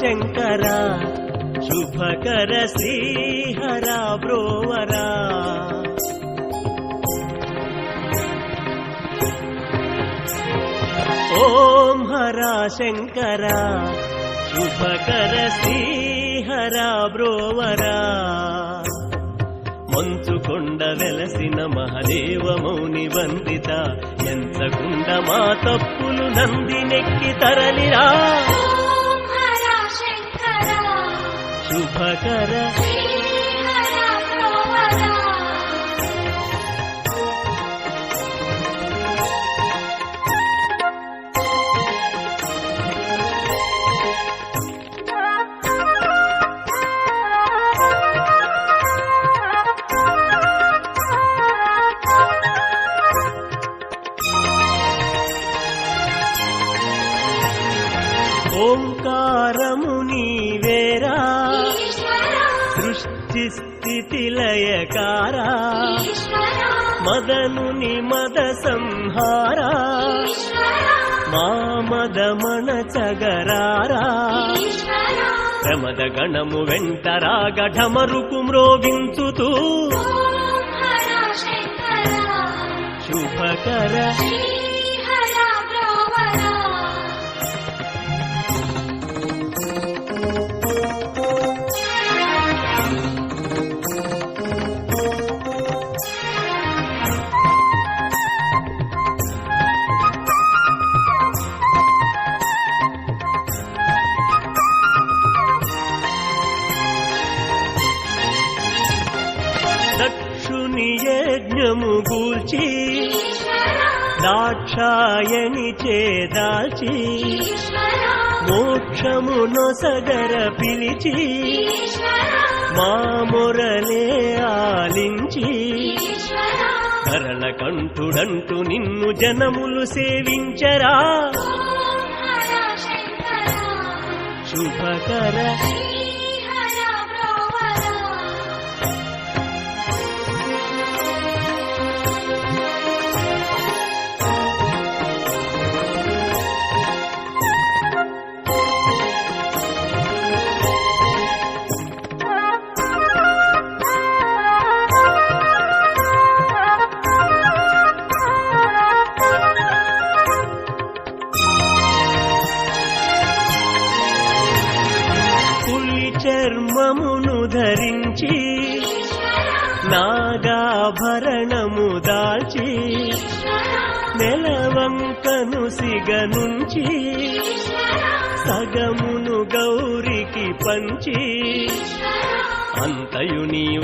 శంకర శుభకర శ్రీహర బ్రోవరా. ఓం హర శంకర శుభకర శ్రీహర బ్రోవరా. మంచుకొండ వెలసిన మహదేవ మౌని వందిత ఎంతకుండ మా తప్పులు నందినెక్కి తరలిరా. శుభకర మదమణ చగరారా. ప్రమద గణము వెంటరాగ ఢమరుకు మ్రోగించుతూ. శుభకర. దాక్షాయణి చేదాల్చి ఈశ్వర మోక్షము నొసగర పిలిచి మా మొరలే ఆలించి కంఠుడంటూ నిన్ను జనములు సేవించరా. శుభకర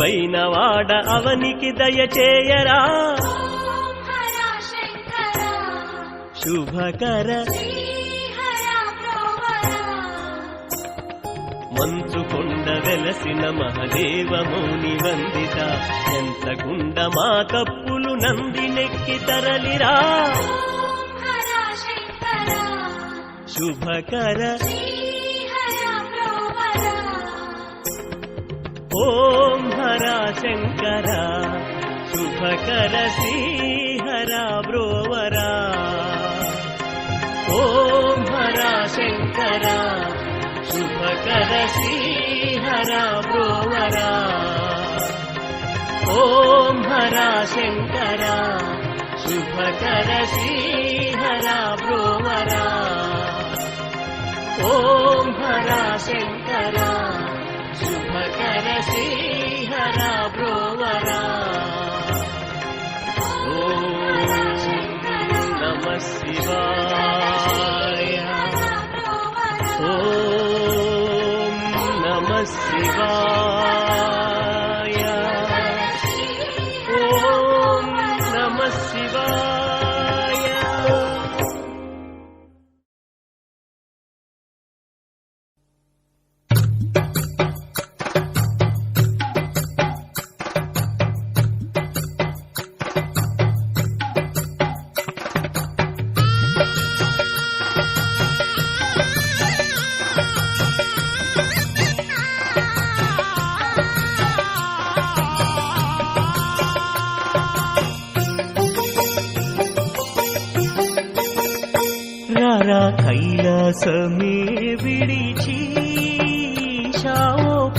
అంతయు నీవైన వాడ అవనికి దయచేయరా. శుభకర. మంచుకొండ వెలసిన మహదేవ మౌని వందిత. ఎంత గుండ మా తప్పులు నందినెక్కి తరలిరా. శుభకర. ఓం హర శంకర శుభకర శ్రీహర బ్రోవరా. ఓం హర శంకర శుభకర శ్రీహర బ్రోవరా. ఓం హర శంకర శుభకర శ్రీహర బ్రోవరా. ఓం హర శంకరా శుభకర శ్రీహర బ్రోవరా. ఓం నమ శివా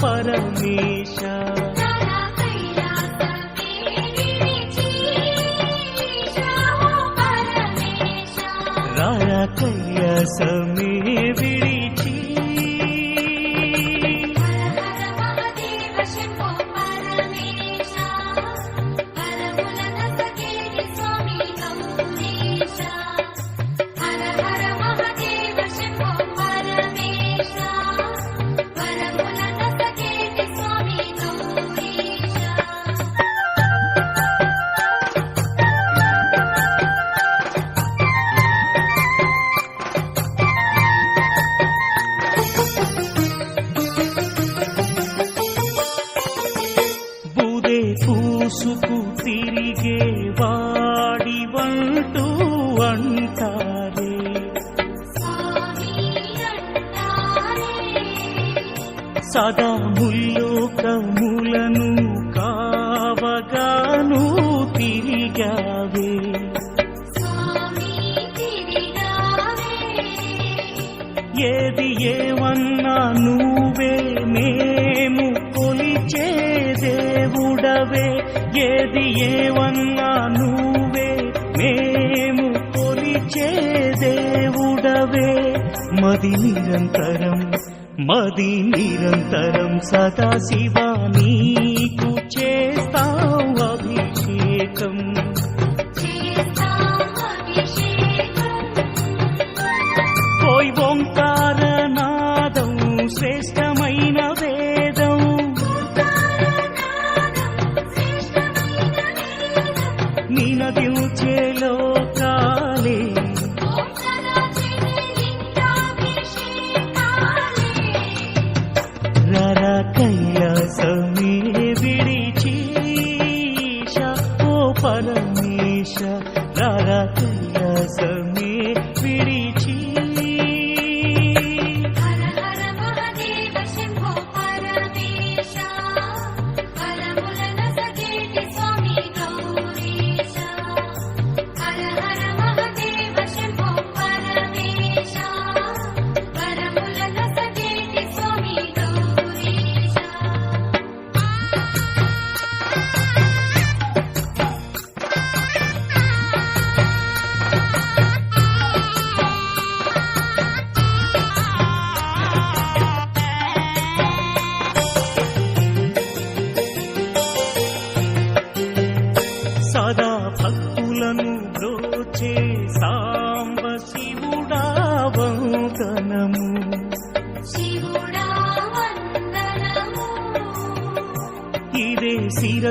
పరమేశ. రార కైలాసమే సదా ముల్లోకములను కావగాను తిరిగావే. ఏది ఏమన్నా నువ్వే మేము కొలిచే దేవుడవే. ఏది ఏమన్నా నువ్వే మేము కొలిచే దేవుడవే. మది నిరంతరం మది నిరంతరం సదా శివ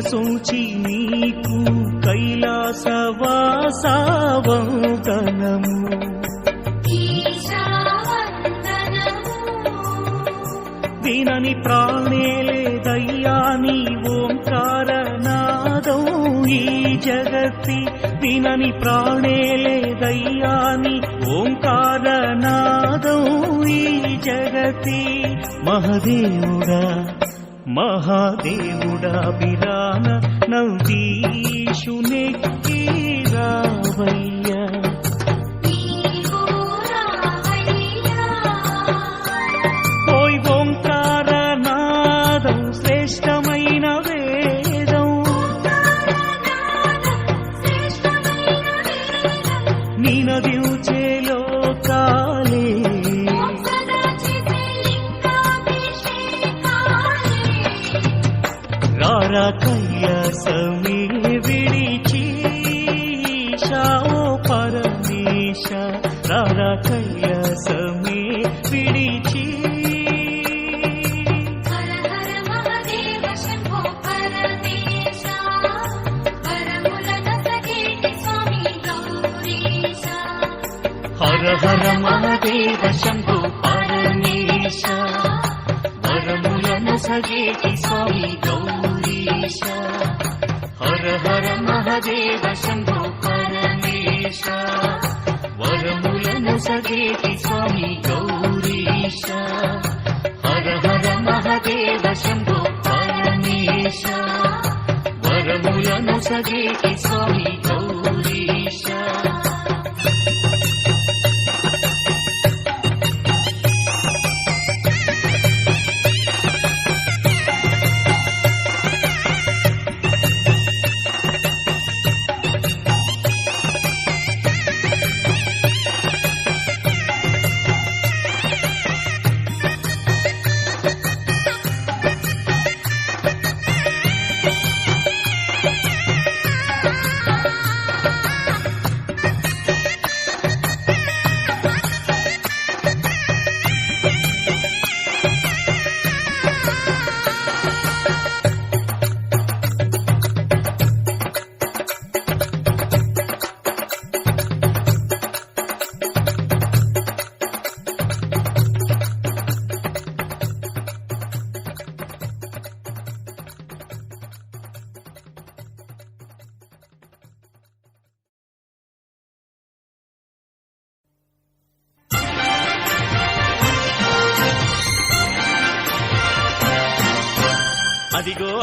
ఇదే నీకు కైలాసవాసావందనము దీనని ప్రాణేలే దయ్యాని నీ నాదం ఈ జగత్తి. దీనని ప్రాణేలే దయ్యాని నీ నాదం ఈ జగతి మహదేవుడా మహాదేవుడా బిరాన నందీశునెక్కి రావయ్యా ఓయ్ ఓంకార నాదం శ్రేష్టమైన వేదం. శ్రేష్టమైన వేదం. నినదించే రారా కైలాసమే విడిచి శావో పరమేశ రారా కైలాసమే విడిచి. హర హర మహదేవ శంభో పరమేశ వరములన సఖేటి స్వామి గౌరీశ. हर हर महदे शम्भो परमेश। कारणेशा वरमुयन स्वामी गौरीश। हर हर महदे शम्भो परमेश। कारणेशा वरमुयन स्वामी गौरी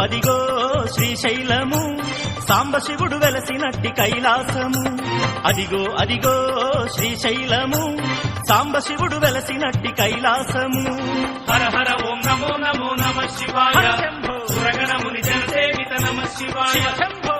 అదిగో శ్రీశైలము సాంబశివుడు వెలసినట్టి కైలాసము అదిగో అదిగో శ్రీశైలము సాంబశివుడు వెలసినట్టి కైలాసము హర హర ఓం నమో నమో నమ శివాయ శంభో. నమ శివాయ శివ శంభో.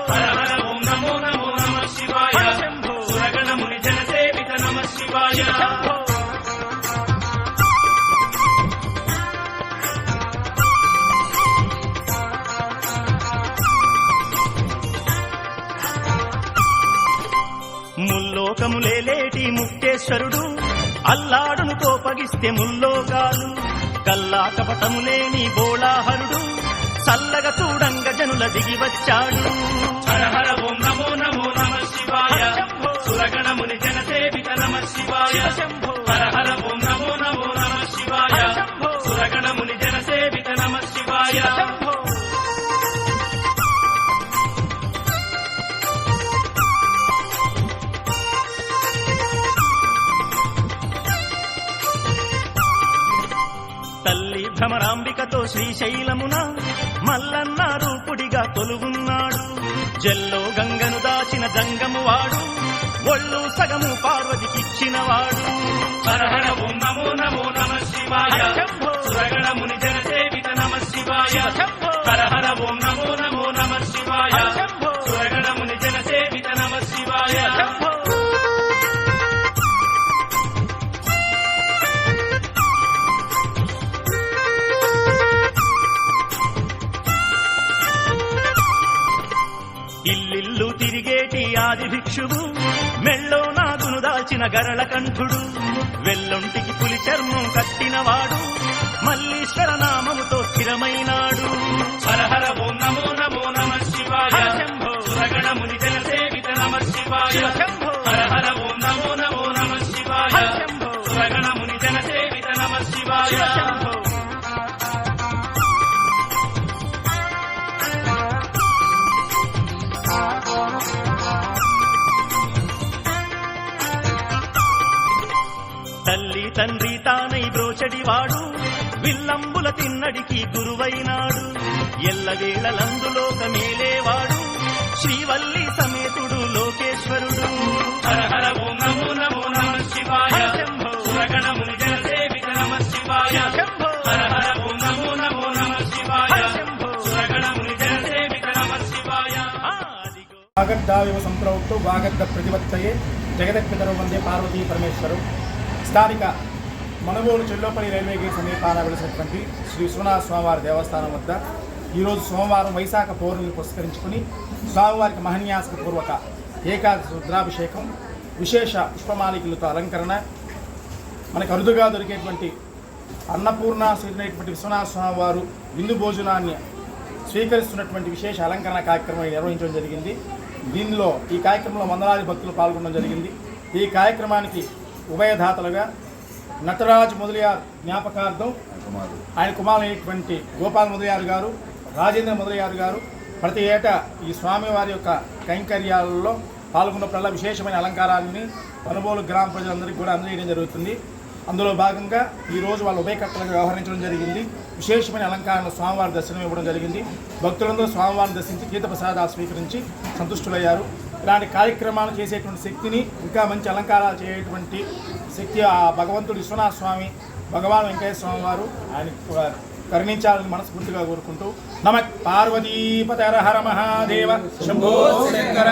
ముల్లోకములేలేటి ముక్తేశ్వరుడు. అల్లాడును కోపగిస్తే ముల్లోకాలు. కల్లా కపటములేని బోళాహరుడు. చల్లగా చూడంగ జనుల దిగి వచ్చాడు. హర హర ఓం నమో నమో నమ శివాయ. శంభో. సురగణముని జనసేవిత నమ శివాయ. శివ హర హర ఓం నమో నమో నమ శివాయ. హర శంభో. సురగణముని జనసేవిత నమ శివాయ. తల్లి భ్రమరాంబికతో శ్రీశైలమున మల్లన్న రూపుడిగా కొలువున్నాడు. జల్లో గంగను దాచిన జంగము వాడు ఒళ్ళు సగము పార్వతికిచ్చినవాడు. హర హర ఓం నమో నమో నమ శివాయ. హర శంభో. సురగణముని జనసేవిత నమ శివాయ. ఓం నమో నమో నమ శివాయ. తిరిగేటి ఆది భిక్షువు మెళ్ళో నాగును దాల్చిన గరళ కంఠుడు. వెల్లొంటికి పులి చర్మం కట్టినవాడు మల్లీశ్వర నామముతో స్థిరమైనాడు. హర హర ఓం నమో నమో నమ శివాయ. హర శంభో. సురగణముని జనసేవిత నమ శివాయ. శివ శంభో. హర హర ఓం నమో నమో నమ శివాయ. హర శంభో. సురగణముని జనసేవిత నమ శివాయ. బ్రోచడివాడు విల్లంబుల తిన్నడికి గురువైనాడు. ఎల్లవేళలందులోక మేలేవాడు శ్రీవల్లి సమేతుడు లోకేశ్వరుడు. హర హర ఓం నమో నమో నమ శివాయ. హర శంభో. సురగణముని జనసేవిత నమ శివాయ. శివ శంభో. హర హర ఓం నమో నమో నమ శివాయ. హర శంభో. సురగణముని జనసేవిత నమ శివాయ. ఆ, అదిగో. వాగద్దావివ సంప్రవక్తు వాగద్ద ప్రతిపత్తయే జగదపితరు వందే పార్వతీ పరమేశ్వరు. స్థానిక మనుగోలు చెల్లోపల్లి రైల్వే గేట్ సమీపాన వెలిసినటువంటి శ్రీ విశ్వనాథ స్వామివారి దేవస్థానం వద్ద ఈరోజు సోమవారం వైశాఖ పౌర్ణమిని పురస్కరించుకుని స్వామివారికి మహన్యాసక పూర్వక ఏకాదశి రుద్రాభిషేకం విశేష పుష్పమాలికలతో అలంకరణ మనకు అరుదుగా దొరికేటువంటి అన్నపూర్ణ శ్రీనటువంటి విశ్వనాథ స్వామి వారు విందు భోజనాన్ని స్వీకరిస్తున్నటువంటి విశేష అలంకరణ కార్యక్రమం నిర్వహించడం జరిగింది. దీనిలో ఈ కార్యక్రమంలో వందలాది భక్తులు పాల్గొనడం జరిగింది. ఈ కార్యక్రమానికి ఉభయదాతలుగా నటరాజ్ మొదలయార్ జ్ఞాపకార్థం ఆయన కుమారులైనటువంటి గోపాల్ మొదలయారు గారు రాజేంద్ర మొదలయారు గారు ప్రతి ఏటా ఈ స్వామివారి యొక్క కైంకర్యాలలో పాల్గొన్నప్పుడల్లా విశేషమైన అలంకారాలని పనుబోలు గ్రామ ప్రజలందరికీ కూడా అందజేయడం జరుగుతుంది. అందులో భాగంగా ఈ రోజు వాళ్ళు ఉభయకర్తలుగా వ్యవహరించడం జరిగింది. విశేషమైన అలంకారంలో స్వామివారి దర్శనం ఇవ్వడం జరిగింది. భక్తులందరూ స్వామివారిని దర్శించి తీర్థ ప్రసాదాలు స్వీకరించి సంతుష్టులయ్యారు. ఇలాంటి కార్యక్రమాలు చేసేటువంటి శక్తిని ఇంకా మంచి అలంకారాలు చేయటువంటి శక్తి ఆ భగవంతుడు విశ్వనాథ స్వామి భగవాన్ వెంకటేశ్వర స్వామి వారు ఆయన కరుణించాలని మనస్ఫూర్తిగా కోరుకుంటూ నమ పార్వతీపతర హర మహాదేవ శంభో శంకర.